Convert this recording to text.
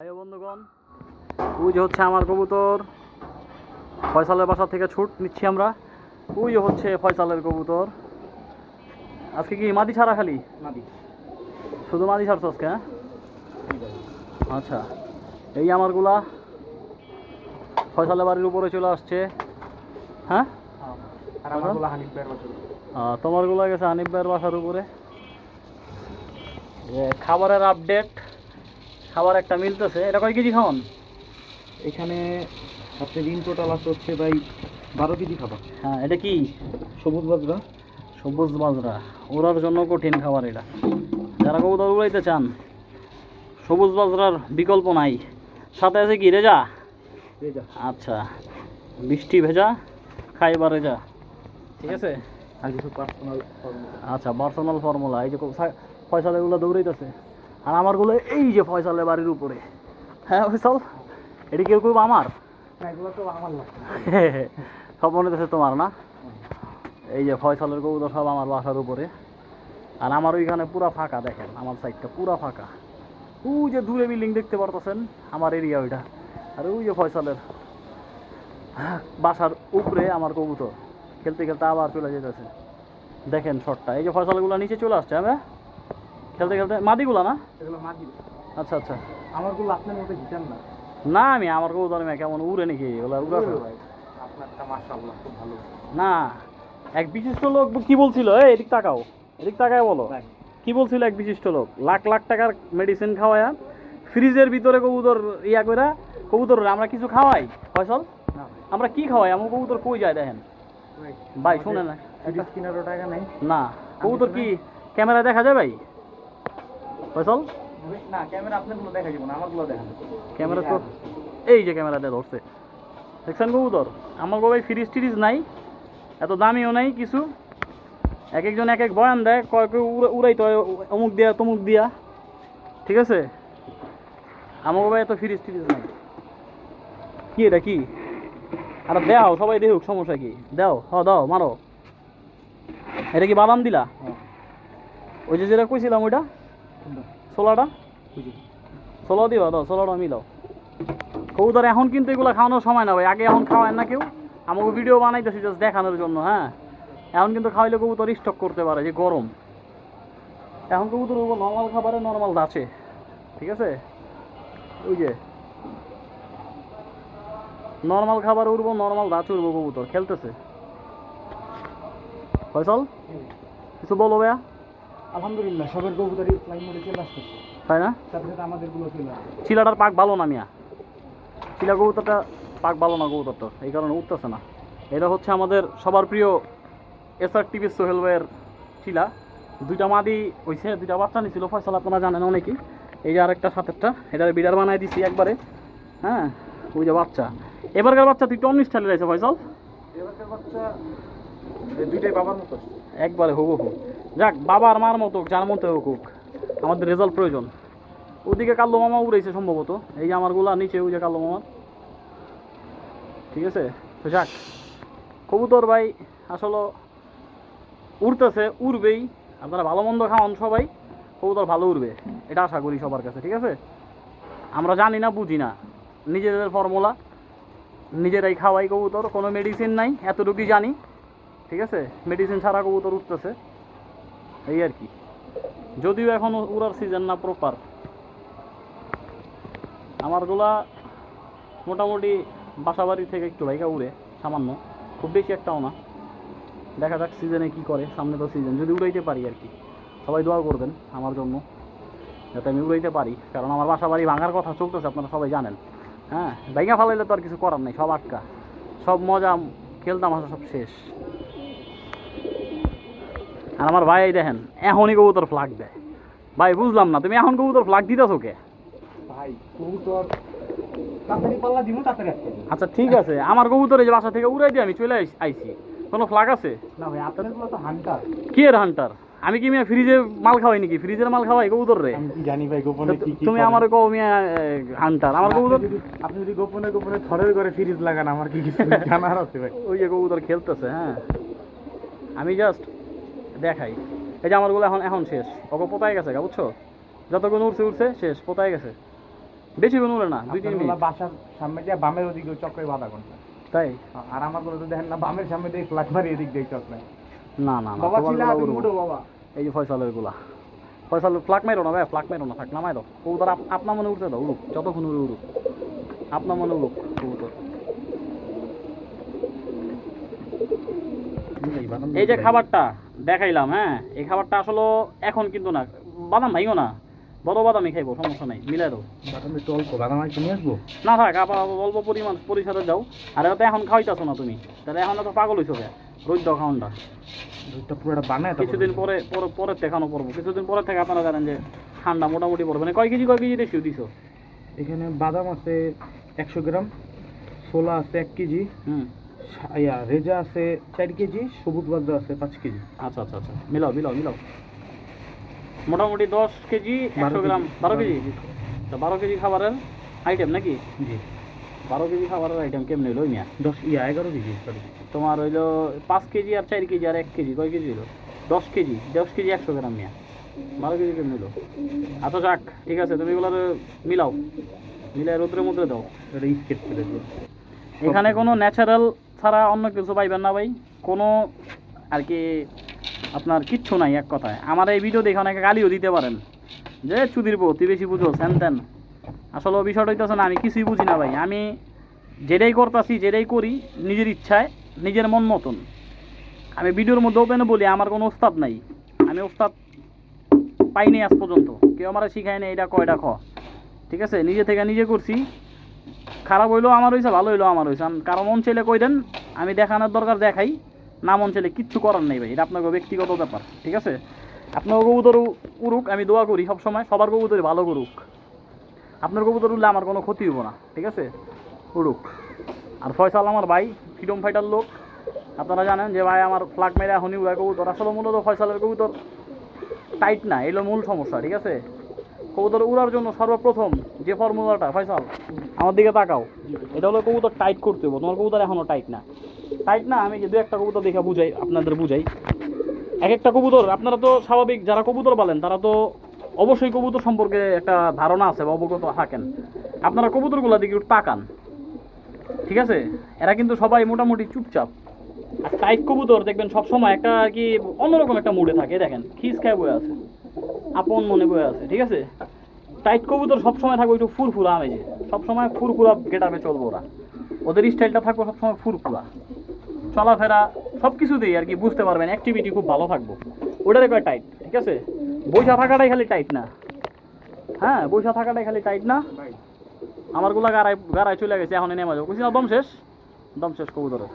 ও বন্ধুগণ ওই যে হচ্ছে আমার কবুতর। ফয়সালের বাসা থেকে ছুট নিচ্ছি আমরা। ওই যে হচ্ছে ফয়সালের কবুতর। আজকে কি মাদি ছাড়া খালি? নাদি শুধু মাদি ছাড়ছো আজকে হ্যাঁ? আচ্ছা এই আমারগুলা ফয়সালের বাড়ির উপরে চলে আসছে। হ্যাঁ? বছর আহ, তোমারগুলো গেছে হানিফ ভাইয়ের বাসার উপরে। খাবারের আপডেট খাবার একটা মিলতেছে এটা কয় কেজি খাওয়ান? এখানে আপনার দিন টোটাল আছে হচ্ছে ভাই বারো কেজি খাবার। হ্যাঁ এটা কি? সবুজ বাজরা। সবুজ বাজরা। ওরার জন্য কঠিন খাবার এটা। যারা কবুতর উড়াইতে চান সবুজ বাজরার বিকল্প নাই। সাথে আছে কি রেজা? রেজা। আচ্ছা বৃষ্টি ভেজা খাইবার রেজা। ঠিক আছে? আর কিছু পার্সোনাল আচ্ছা পার্সোনাল ফর্মুলা এই যে ফয়সালেগুলো দৌড়াইতেছে। আর আমারগুলো এই যে ফয়সালের বাড়ির উপরে। হ্যাঁ ফয়সাল? এটি কেউ আমার? সব মনে হচ্ছে তোমার না? এই যে ফয়সালের কবুতর সব আমার বাসার উপরে। আর আমার ওইখানে পুরা ফাঁকা দেখেন আমার সাইডটা পুরা ফাঁকা। ওই যে দূরে বিল্ডিং দেখতে পারতেছেন আমার এরিয়া ওইটা। আর ওই যে ফয়সালের বাসার উপরে আমার কবুতর। খেলতে খেলতে আবার চলে যেতেছে। দেখেন শটটা এই যে ফয়সালগুলো নিচে চলে আসছে হ্যাঁ? খেলতে খেলতে মাদিগুলা না? এগুলো মাদি। আচ্ছা আচ্ছা। আমারগুলো আপনার মতো হিটার না। না আমি আমার কবুতর মেয়ে কেমন উড়ে নাকি? ওগুলা উড়া ভাই আপনারটা মাশাআল্লাহ খুব ভালো। না এক বিশিষ্ট লোক কি বলছিল? এই এদিক তাকাও। এদিক তাকায় বলো। কি বলছিল এক বিশিষ্ট লোক? লাখ লাখ টাকার মেডিসিন খাওয়ায়া ফ্রিজের ভিতরে কবুতর ইয়া কইরা কবুতর আমরা কিছু খাওয়াই? ফয়সল? না আমরা কি খাওয়াই? আমার কবুতর কই যায় দেখেন? ভাই শুনে না। একটা কিনারও টাকা নাই। না। কবুতর কি ক্যামেরা দেখা যায় ভাই? ফয়সল? না ক্যামেরা আপনারগুলো দেখা যাবে না আমারগুলো দেখান। ক্যামেরা তো এই যে ক্যামেরাটা ধরছে। দেখছেন কবুতর? আমার ভাই ফ্রিজ টিরিজ নাই এত দামিও নাই কিছু। এক একজন এক এক বয়ান দেয় কয় কেউ উড়া- উড়াইতে হয় অমুক দিয়া তমুক দিয়া। ঠিক আছে? আমার ভাই এত ফ্রিজ টিরিজ নাই। কি এটা কি? আরে দেও সবাই দেখুক সমস্যা কি? দাও হ দাও মারো। এটা কি বাদাম দিলা? হ্যাঁ। ওই যে যেটা কইছিলাম ওইটা? ছোলাটা ষোলো দিবা দাও ষোলোটা মিলাও। কবুতর এখন কিন্তু এগুলো খাওয়ানোর সময় না ভাই। আগে এখন খাওয়ায় না কেউ? আমাকে ভিডিও বানাইতেছি জাস্ট দেখানোর জন্য হ্যাঁ? এখন কিন্তু খাওয়াইলে কবুতর স্টক করতে পারে যে গরম। এখন কবুতর নর্মাল খাবারে নর্মাল আছে। ঠিক আছে? ওই যে। নর্মাল খাবার উড়বো নর্মাল দাঁচ উড়বো কবুতর খেলতেছে। ফয়সল? কিছু বলো ভাইয়া? আলহামদুলিল্লাহ সবের কবুতরই ফ্লাইং মোডে চলে আসতেছে। তাই না? সাথে সাথে আমাদেরগুলো চলে আসছে চিলাটার পাক ভালো না মিয়া। চিলা কবুতরটা পাক ভালো না কবুতরটা এই কারণে উঠতেছে না। এটা হচ্ছে আমাদের সবার প্রিয় এসআর টিভি সোহেল ভাইয়ের চিলা দুইটা মাদি হইছে দুইটা বাচ্চা নিছিল ফয়সাল আপনারা জানেন অনেকেই। এই যে আরেকটা সাতেরটা এটার বিডার বানাই দিছি একবারে। হ্যাঁ ওই যে বাচ্চা। এবারকার বাচ্চা তুই টম স্টাইলে রয়েছে ফয়সাল? এবারকার বাচ্চা দুইটাই বাবার মতো। একবারে হবু হু যাক, বাবা আর মার মতো যার মতো হোক আমাদের রেজাল্ট প্রয়োজন। ওদিকে কালো মামা উড়েছে সম্ভবত। এই যে আমারগুলা, নিচে ওই যে কালো মামা ঠিক আছে? তো যাক, কবুতর ভাই আসলে উড়তেছে, উড়বেই। আপনারা ভালো মন্দ খাওয়ান সবাই, কবুতর ভালো উড়বে, এটা আশা করি সবার কাছে, ঠিক আছে? আমরা জানি না, বুঝি না। নিজেদের ফর্মুলা, নিজেরাই খাওয়াই কবুতর, কোনো মেডিসিন নাই, এতটুকুই জানি, ঠিক আছে? মেডিসিন ছাড়া কবুতর উঠতেছে এই আর কি। যদিও এখন উড়ার সিজন না প্রপার আমারগুলা মোটামুটি বাসাবাড়ি থেকে একটু লাইকা উড়ে, সামান্য। খুব বেশি একটাও না। দেখা যাক সিজনে কি করে, সামনে তো সিজন যদি উড়াইতে পারি আর কি। সবাই দোয়া করবেন আমার জন্য, যাতে আমি উড়াইতে পারি। কারণ আমার বাসা বাড়ি ভাঙার কথা চলতেছে, আপনারা সবাই জানেন। হ্যাঁ ভাইঙা ফালাইলে তো আর কিছু করার নেই, সব আটকা। সব মজা খেলতাম আসা সব শেষ। আর আমার ভাই এই দেখেন এখনই কবুতর ফ্লাগ দেয়। ভাই বুঝলাম না তুমি এখন কবুতর ফ্লাগ দিতেছো কে? ভাই কবুতর। আচ্ছা ঠিক আছে আমার কবুতর এই যে বাসা থেকে উড়াই দিয়ে আমি চলে আইছি। কোনো ফ্লাগ আছে? না ভাই আপনাদের তো হান্টার কি এর হান্টার আমি কি মিয়া ফ্রিজে মাল খাওয়াই নাকি? ফ্রিজের মাল খাওয়াই কবুতর রে? আমি জানি ভাই গোপনে কি কি তুমি। আমার কও মিয়া হান্টার আমার কবুতর আপনি যদি গোপনে গোপনে থরের করে ফ্রিজ লাগান আমার কি কিছু জানার আছে ভাই? ওই যে কবুতর খেলতেছে হ্যাঁ। আমি জাস্ট দেখাই। এই যে আমারগুলো এখন এখন শেষ। ওকে পোতায় গেছে গা বুঝছ? যতক্ষণ উঠছে উঠছে শেষ পোতায় গেছে। বেশি কোনো উড়ে না দুই তিন মিনিট। বাসার সামনে দিয়ে বামের ওদিকে চক্রে বাধা ঘণ্টা। তাই? আর আমারগুলো তো দেখেন না বামের সামনে দিয়ে ফ্লাগ মারি এদিক দিয়ে চক্রে না না না বাবা চিলা গুলা তুমি বাবা। এই যে ফয়সালেরগুলা ফয়সাল ফ্লাক মেরো না ভাই ফ্লাক মেরো না থাক নামাই দাও। কবুতর আপ- আপনার মনে উঠতে দাও উড়ুক যতক্ষণ উড়ে উড়ুক। আপনার মনে উড়ুক কবুতর। এই যে খাবারটা দেখাইলাম হ্যাঁ? এই খাবারটা আসলে এখন কিন্তু না বাদাম ভাইও না। বড় বাদামই খাইবো সমস্যা নাই মিলাই দাও। বাদাম একটু অল্প বাদাম আর নিয়ে আসব? না থাক আবার অল্প পরিমাণ পরিসরে যাও। আর এটা তো এখন খাওয়াইতেছো না তুমি। তাহলে এখন তো পাগল হইছো রোজ দাও খাওয়ানটা। দুধটা পুরোটা বানায় কিছুদিন পরে পরে পরে দেখানো পড়ব কিছুদিন পরে থেকে আপনারা জানেন যে ঠান্ডা মোটামুটি পড়বে। মানে কয় কেজি কয় কেজি রেশিও দিছো? এখানে বাদাম আছে একশো গ্রাম ছোলা আছে এক কেজি হুম। ইয়া রেজা আছে চার কেজি সবুজ বাদ্দা আছে পাঁচ কেজি। আচ্ছা আচ্ছা আচ্ছা। মিলাও মিলাও মিলাও। মোটামুটি দশ কেজি একশো গ্রাম। বারো কেজি? তা বারো কেজি খাবারের আইটেম নাকি? জি। বারো কেজি খাবারের আইটেম কেমনি হইল মিয়া? দশ ইয়া এগারো কেজি তোমার হইল পাঁচ কেজি আর চার কেজি আর এক কেজি কয় কেজি হইল? দশ কেজি দশ কেজি একশো গ্রাম মিয়া। বারো কেজি কেমনি হইল? আচ্ছা যাক ঠিক আছে তুমি এগুলো মিলাও। মিলাই রোদ্রের মধ্যে দাও। এটা করে এখানে কোনো ন্যাচারাল ছাড়া অন্য কিছু পাইবেন না ভাই। কোনো আর কি আপনার কিচ্ছু নাই এক কথায়। আমার এই ভিডিও দেখে অনেকে গালিও দিতে পারেন। যে, চুদির বউ বেশি বুঝো স্যান ত্যান আসলে বিষয়টা হইতেছে না, আমি কিছুই বুঝি না ভাই। আমি যেটাই করতেছি, যেটাই করি, নিজের ইচ্ছায়, নিজের মন মতন। আমি ভিডিওর মধ্যে ওপেনে বলি, আমার কোনো ওস্তাদ নাই। আমি ওস্তাদ পাইনি আজ পর্যন্ত। কেউ আমার শিখায় না এটা কয়টা খ। ঠিক আছে? নিজে থেকে নিজে করছি। খারাপ হইলেও আমার হয়েছে ভালো হইলেও আমার হয়েছে কারণ মন চাইলে কই দেন? আমি দেখানোর দরকার দেখাই না মন চাইলে কিচ্ছু করার নেই ভাই। এটা আপনার ব্যক্তিগত ব্যাপার, ঠিক আছে? আপনার কবুতর উড়ুক, আমি দোয়া করি সবসময়, সবার কবুতরই ভালো করুক। আপনার কবুতর উঠলে আমার কোনো ক্ষতি হব না, ঠিক আছে? উড়ুক। আর ফয়সাল আমার ভাই ফ্রিডম ফাইটার লোক। আপনারা জানেন যে ভাই আমার ফ্লাগ মেরে এখনই উড়ায় কবুতর। আসলে মূলত ফয়সালের কবুতর টাইট না এগুলো মূল সমস্যা, ঠিক আছে? কবুতর উড়ার জন্য সর্বপ্রথম যে ফর্মুলাটা ফয়সাল আমার দিকে তাকাও। এটা হলো কবুতর টাইট করতে হবে তোমার কবুতর এখনও টাইট না। টাইট না, আমি দু একটা কবুতর দেখে বুঝাই, আপনাদের বুঝাই। এক একটা কবুতর, আপনারা তো স্বাভাবিক, যারা কবুতর বলেন তারা তো অবশ্যই কবুতর সম্পর্কে একটা ধারণা আছে বা অবগত থাকেন। আপনারা কবুতরগুলো দিকে একটু তাকান। ঠিক আছে? এরা কিন্তু সবাই মোটামুটি চুপচাপ। আর টাইট কবুতর দেখবেন সবসময় একটা আর কি অন্যরকম একটা মুডে থাকে দেখেন খিস খায় বয়ে আছে, আপন মনে বয়ে আছে, ঠিক আছে? টাইট কবুতর সবসময় থাকবে একটু ফুরফুরা আমেজে। সবসময় ফুরফুরা গেটাবে চলবো ওরা। ওদের স্টাইলটা থাকব সবসময় ফুরকুরা চলাফেরা সব কিছুতেই আর কি বুঝতে পারবেন অ্যাক্টিভিটি খুব ভালো থাকব। ওটার একটা টাইট ঠিক আছে? বৈশা থাকাটাই খালি টাইট না। হ্যাঁ বৈশা থাকাটাই খালি টাইট না। আমারগুলা আমারগুলা গাড়ায় গাড়ায় চলে গেছে, এখন নেমে যাব। না, দম শেষ? দম শেষ, কবুতরের।